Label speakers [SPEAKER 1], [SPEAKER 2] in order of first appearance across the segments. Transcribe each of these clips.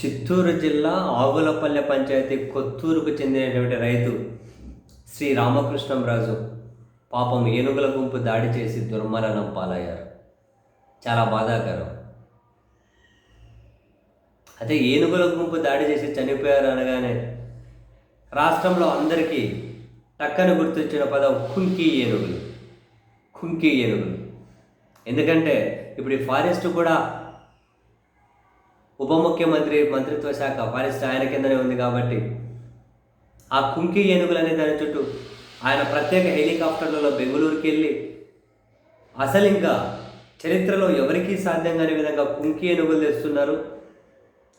[SPEAKER 1] చిత్తూరు జిల్లా ఆగులపల్లె పంచాయతీ కొత్తూరుకు చెందినటువంటి రైతు శ్రీ రామకృష్ణంరాజు పాపం ఏనుగుల గుంపు దాడి చేసి దుర్మరణం పాలయ్యారు. చాలా బాధాకరం. అదే ఏనుగుల గుంపు దాడి చేసి చనిపోయారు అనగానే రాష్ట్రంలో అందరికీ టక్కన గుర్తొచ్చిన పదం కుంకి ఏనుగులు. కుంకి ఏనుగులు. ఎందుకంటే ఇప్పుడు ఈ ఫారెస్ట్ కూడా ఉప ముఖ్యమంత్రి మంత్రిత్వ శాఖ పరిస్థితి ఆయన కిందనే ఉంది కాబట్టి ఆ కుంకి ఏనుగులు అనే దాని చుట్టూ ఆయన ప్రత్యేక హెలికాప్టర్లలో బెంగళూరుకి వెళ్ళి అసలు ఇంకా చరిత్రలో ఎవరికీ సాధ్యం కాని విధంగా కుంకి ఏనుగులు తెస్తున్నారు.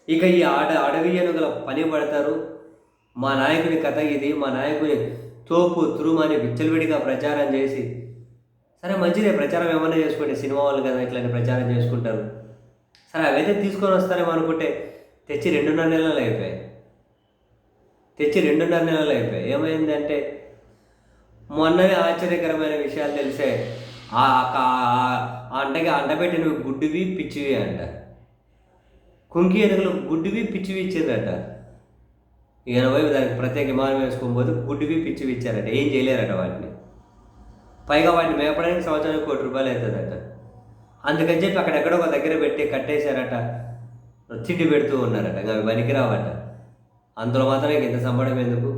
[SPEAKER 1] ఇక ఈ ఆడ అడవి ఏనుగుల పని పడతారు. మా నాయకుని కథ ఇది. మా నాయకుని తోపు తురుమని విచ్చలవిడిగా ప్రచారం చేసి సరే మంచిదే ప్రచారం ఏమైనా చేసుకోండి. సినిమా వాళ్ళు కదా ఇట్లా ప్రచారం చేసుకుంటారు. సరే అవైతే తీసుకొని వస్తారేమో అనుకుంటే తెచ్చి రెండున్నర నెలలు అయిపోయాయి. తెచ్చి రెండున్నర నెలలు అయిపోయాయి. ఏమైందంటే మొన్ననే ఆశ్చర్యకరమైన విషయాలు తెలిసే ఆ ఆ- ఆ- అంటకి గుడ్డివి పిచ్చివి అంట. కుంకి ఎలుకలు గుడ్డివి పిచ్చివి ఇచ్చిందట. ఎనభై దానికి ప్రత్యేక విమానం వేసుకొని పోతే గుడ్డివి పిచ్చివి ఇచ్చారట. ఏం చేయలేరట వాటిని. పైగా వాటిని మేపడానికి సంవత్సరానికి కోటి రూపాయలు అవుతుందట. అందుకని చెప్పి అక్కడెక్కడో ఒక దగ్గర పెట్టి కట్టేశారట. తిండి పెడుతూ ఉన్నారట. ఇంకా అవి పనికిరావట. అందులో మాత్రం ఇంత సంబడం ఎందుకు?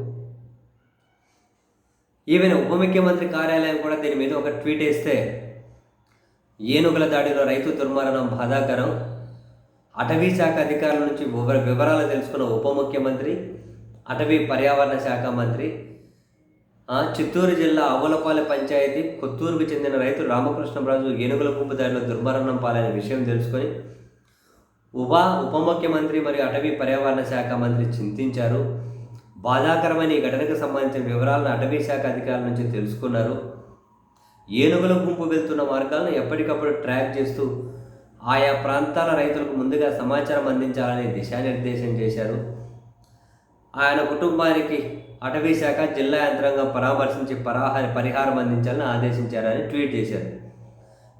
[SPEAKER 1] ఈవెన్ ఉప ముఖ్యమంత్రి కార్యాలయం కూడా దీని మీద ఒక ట్వీట్ వేస్తే ఏనుగుల దాడిలో రైతు దుర్మరణం బాధాకరం. అటవీ శాఖ అధికారుల నుంచి వివరాలు తెలుసుకున్న ఉప ముఖ్యమంత్రి అటవీ పర్యావరణ శాఖ మంత్రి చిత్తూరు జిల్లా అవులపాలె పంచాయతీ కొత్తూరుకు చెందిన రైతు రామకృష్ణరాజు ఏనుగుల గుంపు దాడిలో దుర్మరణం పాలైన విషయం తెలుసుకొని ఉప ఉప ముఖ్యమంత్రి మరియు అటవీ పర్యావరణ శాఖ మంత్రి చింతించారు. బాధాకరమైన ఈ ఘటనకు సంబంధించిన వివరాలను అటవీ శాఖ అధికారుల నుంచి తెలుసుకున్నారు. ఏనుగుల గుంపు వెళ్తున్న మార్గాలను ఎప్పటికప్పుడు ట్రాక్ చేస్తూ ఆయా ప్రాంతాల రైతులకు ముందుగా సమాచారం అందించాలని దిశానిర్దేశం చేశారు. ఆయన కుటుంబానికి అటవీ శాఖ జిల్లా యంత్రాంగం పరామర్శించి పరాహార పరిహారం అందించాలని ఆదేశించారని ట్వీట్ చేశారు.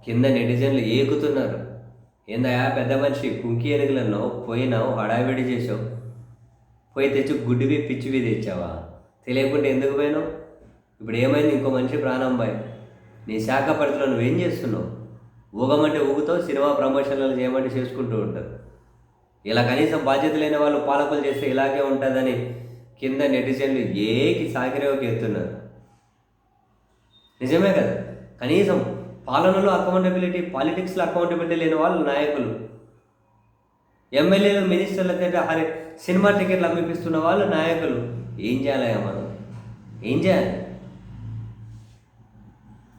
[SPEAKER 1] కింద నెటిజన్లు ఏకుతున్నారు ఏందయా పెద్ద మనిషి కుంకి ఎనుగులను పోయినావు హడావిడి చేసావు పోయి తెచ్చి గుడ్డివి పిచ్చివి తెచ్చావా? తెలియకుండా ఎందుకు పోయినావు? ఇప్పుడు ఏమైంది ఇంకో మనిషి ప్రాణంభాయం నీ శాఖ పరిధిలో నువ్వేం చేస్తున్నావు? ఊగమంటే ఊగుతావు సినిమా ప్రమోషన్లు చేయమంటే చేసుకుంటూ ఉంటారు ఇలా కనీసం బాధ్యత లేని వాళ్ళు పాలకులు చేస్తే ఇలాగే ఉంటుందని కింద నెటిజన్లు ఏకి సాగిరేవకి ఎత్తున్నారు నిజమే కదా? కనీసం పాలనలో అకౌంటబిలిటీ పాలిటిక్స్లో అకౌంటబిలిటీ లేని వాళ్ళు నాయకులు. ఎమ్మెల్యేలు మినిస్టర్లకైతే హరి సినిమా టికెట్లు అమ్మిపిస్తున్న వాళ్ళు నాయకులు. ఏం చేయాలయ్యా మనం? ఏం చేయాలి?